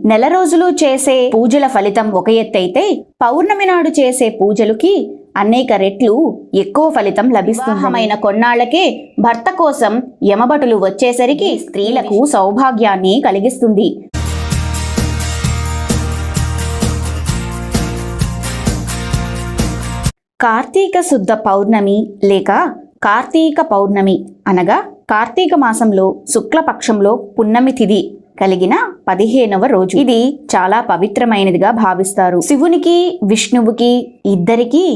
నెల రోజులు చేసే పూజల ఫలితం ఒక ఎత్తైతే పౌర్ణమి నాడు చేసే పూజలకి అనేక రెట్లు ఎక్కువ ఫలితం లభిస్తున్నమైన కొన్నాళ్ళకే భర్త కోసం యమభటులు వచ్చేసరికి స్త్రీలకు సౌభాగ్యాన్ని కలిగిస్తుంది. కార్తీక శుద్ధ పౌర్ణమి లేక కార్తీక పౌర్ణమి అనగా కార్తీక మాసంలో శుక్లపక్షంలో పున్నమి తిథి కలిగిన పదిహేనవ రోజు. ఇది చాలా పవిత్రమైనదిగా భావిస్తారు. శివునికి విష్ణువుకి ఇద్దరికీ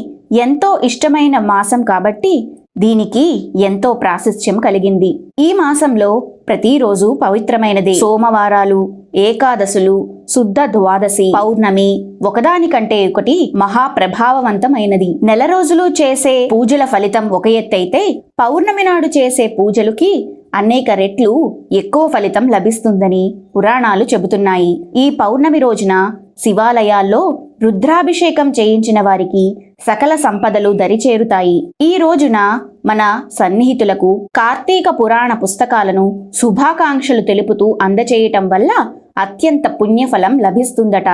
ఎంతో ఇష్టమైన మాసం కాబట్టి దీనికి ఎంతో ప్రాశస్త్యం కలిగింది. ఈ మాసంలో ప్రతిరోజు పవిత్రమైనది. సోమవారాలు ఏకాదశులు శుద్ధ ద్వాదశి పౌర్ణమి ఒకదానికంటే ఒకటి మహాప్రభావవంతమైనది. నెల రోజులు చేసే పూజల ఫలితం ఒక ఎత్తైతే పౌర్ణమి నాడు చేసే పూజలకి అనేక రెట్లు ఎక్కువ ఫలితం లభిస్తుందని పురాణాలు చెబుతున్నాయి. ఈ పౌర్ణమి రోజున శివాలయాల్లో రుద్రాభిషేకం చేయించిన వారికి సకల సంపదలు దరిచేరుతాయి. ఈ రోజున మన సన్నిహితులకు కార్తీక పురాణ పుస్తకాలను శుభాకాంక్షలు తెలుపుతూ అందచేయటం వల్ల అత్యంత పుణ్యఫలం లభిస్తుందట.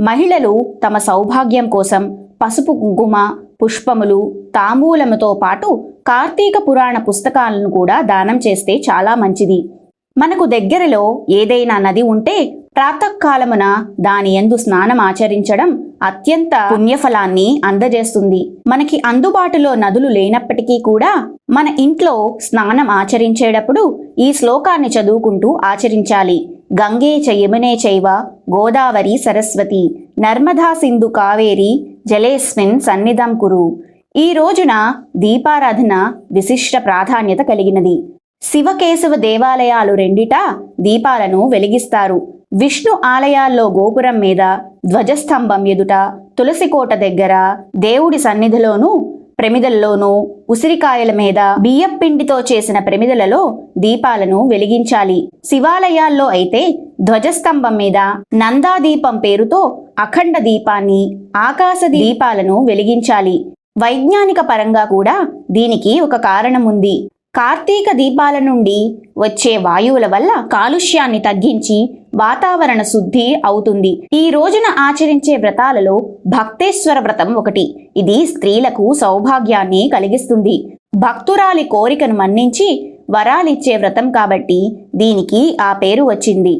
మహిళలు తమ సౌభాగ్యం కోసం పసుపు కుంకుమ పుష్పములు తాంబూలముతో పాటు కార్తీక పురాణ పుస్తకాలను కూడా దానం చేస్తే చాలా మంచిది. మనకు దగ్గరలో ఏదైనా నది ఉంటే ప్రాతకాలమున దాని ఎందు స్నానం ఆచరించడం అత్యంత పుణ్యఫలాన్ని అందజేస్తుంది. మనకి అందుబాటులో నదులు లేనప్పటికీ కూడా మన ఇంట్లో స్నానం ఆచరించేటప్పుడు ఈ శ్లోకాన్ని చదువుకుంటూ ఆచరించాలి. గంగే చ యమునే చైవ గోదావరి సరస్వతి నర్మదా సింధు కావేరి జలేస్మిన్ సన్నిధం కురు. ఈ రోజున దీపారాధన విశిష్ట ప్రాధాన్యత కలిగినది. శివకేశవ దేవాలయాలు రెండిటా దీపాలను వెలిగిస్తారు. విష్ణు ఆలయాల్లో గోపురం మీద ధ్వజస్తంభం ఎదుట తులసికోట దగ్గర దేవుడి సన్నిధిలోనూ ప్రమిదల్లోనూ ఉసిరికాయల మీద బియ్యం పిండితో చేసిన ప్రమిదలలో దీపాలను వెలిగించాలి. శివాలయాల్లో అయితే ధ్వజస్తంభం మీద నందాదీపం పేరుతో అఖండ దీపాన్ని ఆకాశ దీపాలను వెలిగించాలి. వైజ్ఞానిక పరంగా కూడా దీనికి ఒక కారణం ఉంది కార్తీక దీపాల నుండి వచ్చే వాయువుల వల్ల కాలుష్యాన్ని తగ్గించి వాతావరణ శుద్ధి అవుతుంది. ఈ రోజున ఆచరించే వ్రతాలలో భక్తేశ్వర వ్రతం ఒకటి. ఇది స్త్రీలకు సౌభాగ్యాన్ని కలిగిస్తుంది. భక్తురాలి కోరికను మన్నించి వరాలిచ్చే వ్రతం కాబట్టి దీనికి ఆ పేరు వచ్చింది.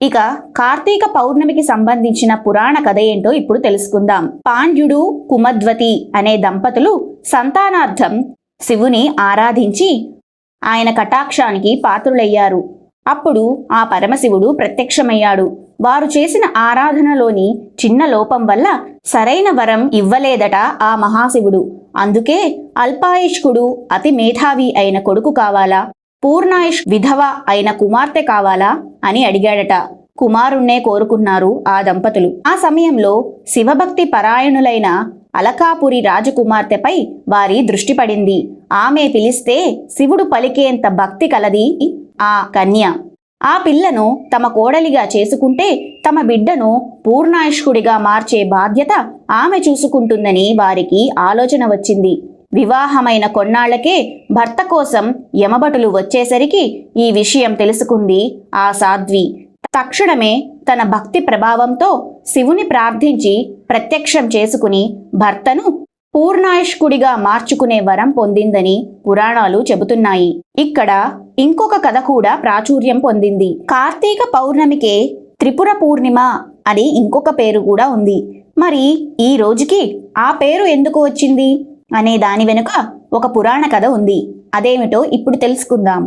ఇక కార్తీక పౌర్ణమికి సంబంధించిన పురాణ కథ ఏంటో ఇప్పుడు తెలుసుకుందాం. పాండ్యుడు కుమద్వతి అనే దంపతులు సంతానార్థం శివుని ఆరాధించి ఆయన కటాక్షానికి పాత్రులయ్యారు. అప్పుడు ఆ పరమశివుడు ప్రత్యక్షమయ్యాడు. వారు చేసిన ఆరాధనలోని చిన్న లోపం వల్ల సరైన వరం ఇవ్వలేదట ఆ మహాశివుడు. అందుకే అల్పాయుష్కుడు అతి మేధావి అయిన కొడుకు కావాలా? పూర్ణాయుష్ విధవ అయిన కుమార్తె కావాలా? అని అడిగాడట. కుమారుణ్ణే కోరుకున్నారు ఆ దంపతులు. ఆ సమయంలో శివభక్తి పరాయణులైన అలకాపురి రాజకుమార్తెపై వారి దృష్టి పడింది. ఆమె పిలిస్తే శివుడు పలికేంత భక్తి కలది ఆ కన్య. ఆ పిల్లను తమ కోడలిగా చేసుకుంటే తమ బిడ్డను పూర్ణాయుష్కుడిగా మార్చే బాధ్యత ఆమె చూసుకుంటుందని వారికి ఆలోచన వచ్చింది. వివాహమైన కొన్నాళ్ళకే భర్త కోసం యమభటులు వచ్చేసరికి ఈ విషయం తెలుసుకుంది ఆ సాధ్వి. తక్షణమే తన భక్తి ప్రభావంతో శివుని ప్రార్థించి ప్రత్యక్షం చేసుకుని భర్తను పూర్ణాయుష్కుడిగా మార్చుకునే వరం పొందిందని పురాణాలు చెబుతున్నాయి. ఇక్కడ ఇంకొక కథ కూడా ప్రాచుర్యం పొందింది. కార్తీక పౌర్ణమికే త్రిపుర పూర్ణిమ అని ఇంకొక పేరు కూడా ఉంది. మరి ఈ రోజుకి ఆ పేరు ఎందుకు వచ్చింది? అనే దాని వెనుక ఒక పురాణ కథ ఉంది. అదేమిటో ఇప్పుడు తెలుసుకుందాం.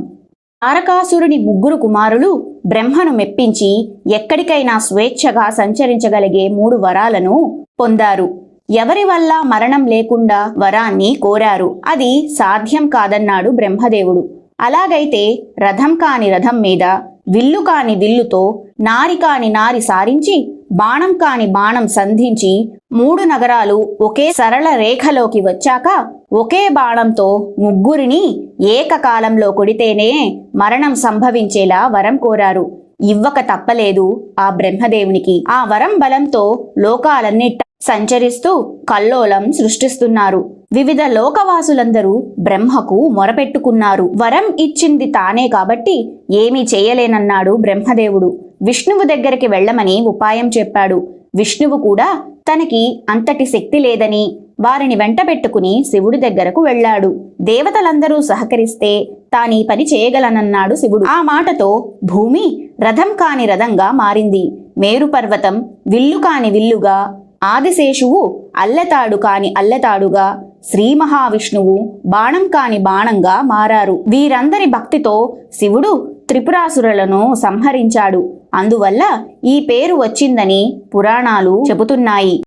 తారకాసురుని ముగ్గురు కుమారులు బ్రహ్మను మెప్పించి ఎక్కడికైనా స్వేచ్ఛగా సంచరించగలిగే మూడు వరాలను పొందారు. ఎవరి వల్ల మరణం లేకుండా వరాన్ని కోరారు? అది సాధ్యం కాదన్నాడు బ్రహ్మదేవుడు. అలాగైతే రథం కాని రథం మీద విల్లు కాని విల్లుతో నారి కాని నారి సారించి బాణం కాని బాణం సంధించి మూడు నగరాలు ఒకే సరళ రేఖలోకి వచ్చాక ఒకే బాణంతో ముగ్గురిని ఏకకాలంలో కొడితేనే మరణం సంభవించేలా వరం కోరారు. ఇవ్వక తప్పలేదు ఆ బ్రహ్మదేవునికి. ఆ వరం బలంతో లోకాలన్నిట సంచరిస్తూ కల్లోలం సృష్టిస్తున్నారు. వివిధ లోకవాసులందరూ బ్రహ్మకు మొరపెట్టుకున్నారు. వరం ఇచ్చింది తానే కాబట్టి ఏమీ చేయలేనన్నాడు బ్రహ్మదేవుడు. విష్ణువు దగ్గరికి వెళ్ళమని ఉపాయం చెప్పాడు. విష్ణువు కూడా తనకి అంతటి శక్తి లేదని వారిని వెంటబెట్టుకుని శివుడి దగ్గరకు వెళ్ళాడు. దేవతలందరూ సహకరిస్తే తానీ పని చేయగలనన్నాడు శివుడు. ఆ మాటతో భూమి రథం కాని రథంగా మారింది. మేరుపర్వతం విల్లు కాని విల్లుగా ఆదిశేషువు అల్లెతాడు కాని అల్లెతాడుగా శ్రీ మహావిష్ణువు బాణం కాని బాణంగా మారారు. వీరందరి భక్తితో శివుడు త్రిపురాసురులను సంహరించాడు. అందువల్ల ఈ పేరు వచ్చిందని పురాణాలు చెబుతున్నాయి.